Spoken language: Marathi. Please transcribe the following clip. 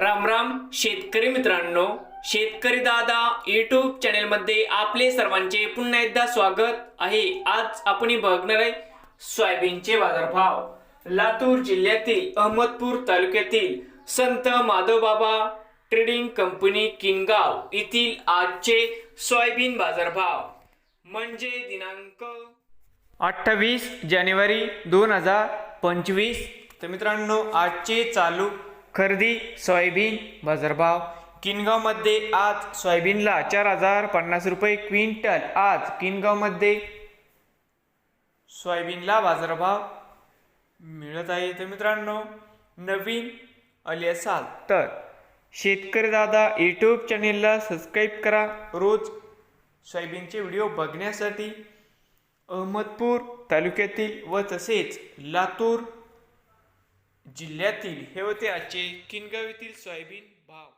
राम राम शेतकरी मित्रांनो. शेतकरी दादा युट्यूब चॅनेलमध्ये आपले सर्वांचे पुन्हा एकदा स्वागत आहे. आज आपण बघणार आहे सोयाबीनचे बाजारभाव. लातूर जिल्ह्यातील अहमदपूर तालुक्यातील संत माधवबाबा ट्रेडिंग कंपनी किनगाव येथील आजचे सोयाबीन बाजारभाव. म्हणजे दिनांक अठ्ठावीस जानेवारी दोन हजार पंचवीस. तर मित्रांनो आजचे चालू खरेदी सोयाबीन बाजारभाव. किनगावमध्ये आज सोयाबीनला चार हजार पन्नास रुपये क्विंटल. आज किनगावमध्ये सोयाबीनला बाजारभाव मिळत आहे तर मित्रांनो. नवीन आले असाल तर शेतकरी दादा यूट्यूब चॅनेलला सबस्क्राईब करा. रोज सोयाबीनचे व्हिडिओ बघण्यासाठी अहमदपूर तालुक्यातील व तसेच लातूर जिल्ह्यातील हे होते आजचे किनगाव येथील सोयाबीन भाव.